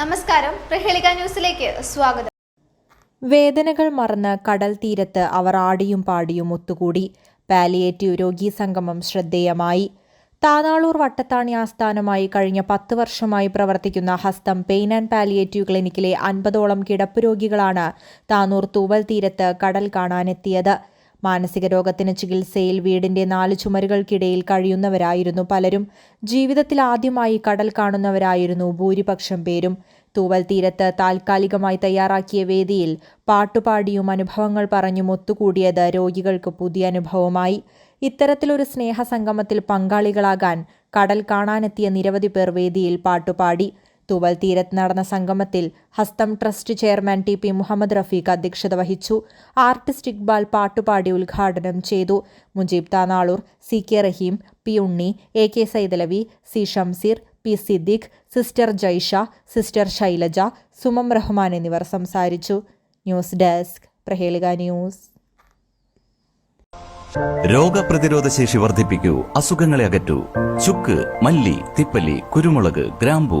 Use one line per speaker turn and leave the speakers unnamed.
നമസ്കാരം. പ്രഹേളിക ന്യൂസിലേക്ക് സ്വാഗതം.
വേദനകൾ മറന്ന് കടൽ തീരത്ത് അവർ ആടിയും പാടിയും ഒത്തുകൂടി. പാലിയേറ്റീവ് രോഗി സംഗമം ശ്രദ്ധേയമായി. താനാളൂർ വട്ടത്താണി ആസ്ഥാനമായി കഴിഞ്ഞ പത്ത് വർഷമായി പ്രവർത്തിക്കുന്ന ഹസ്തം പെയിൻ ആൻഡ് പാലിയേറ്റീവ് ക്ലിനിക്കിലെ അൻപതോളം കിടപ്പ് രോഗികളാണ് താനൂർ തൂവൽ തീരത്ത് കടൽ കാണാനെത്തിയത്. മാനസിക രോഗത്തിന് ചികിത്സയിൽ വീടിന്റെ നാല് ചുമരുകൾക്കിടയിൽ കഴിയുന്നവരായിരുന്നു പലരും. ജീവിതത്തിൽ ആദ്യമായി കടൽ കാണുന്നവരായിരുന്നു ഭൂരിപക്ഷം പേരും. തൂവൽ തീരത്ത് താൽക്കാലികമായി തയ്യാറാക്കിയ വേദിയിൽ പാട്ടുപാടിയും അനുഭവങ്ങൾ പറഞ്ഞും ഒത്തുകൂടിയത് രോഗികൾക്ക് പുതിയ അനുഭവമായി. ഇത്തരത്തിലൊരു സ്നേഹസംഗമത്തിൽ പങ്കാളികളാകാൻ കടൽ കാണാനെത്തിയ നിരവധി പേർ വേദിയിൽ പാട്ടുപാടി. തൂവൽ തീരത്ത് നടന്ന സംഗമത്തിൽ Hastham trust chairman T P Muhammad Rafeeq അധ്യക്ഷത വഹിച്ചു. ആർട്ടിസ്റ്റ് ഇക്ബാൽ പാട്ടുപാടി ഉദ്ഘാടനം ചെയ്തു. Mujeeb Thanalur C K Raheem P Unni A K Saidalavi C Shamseer P Siddique sister Jaisha sister Shailaja Sumam Rahman എന്നിവർ സംസാരിച്ചു. News desk Prahelika news.
രോഗപ്രതിരോധ ശേഷി വർദ്ധിപ്പിക്കൂ അസുഖങ്ങളെ അകറ്റൂ. ചുക്ക് മല്ലി തിപ്പല്ലി കുരുമുളക് ഗ്രാമ്പു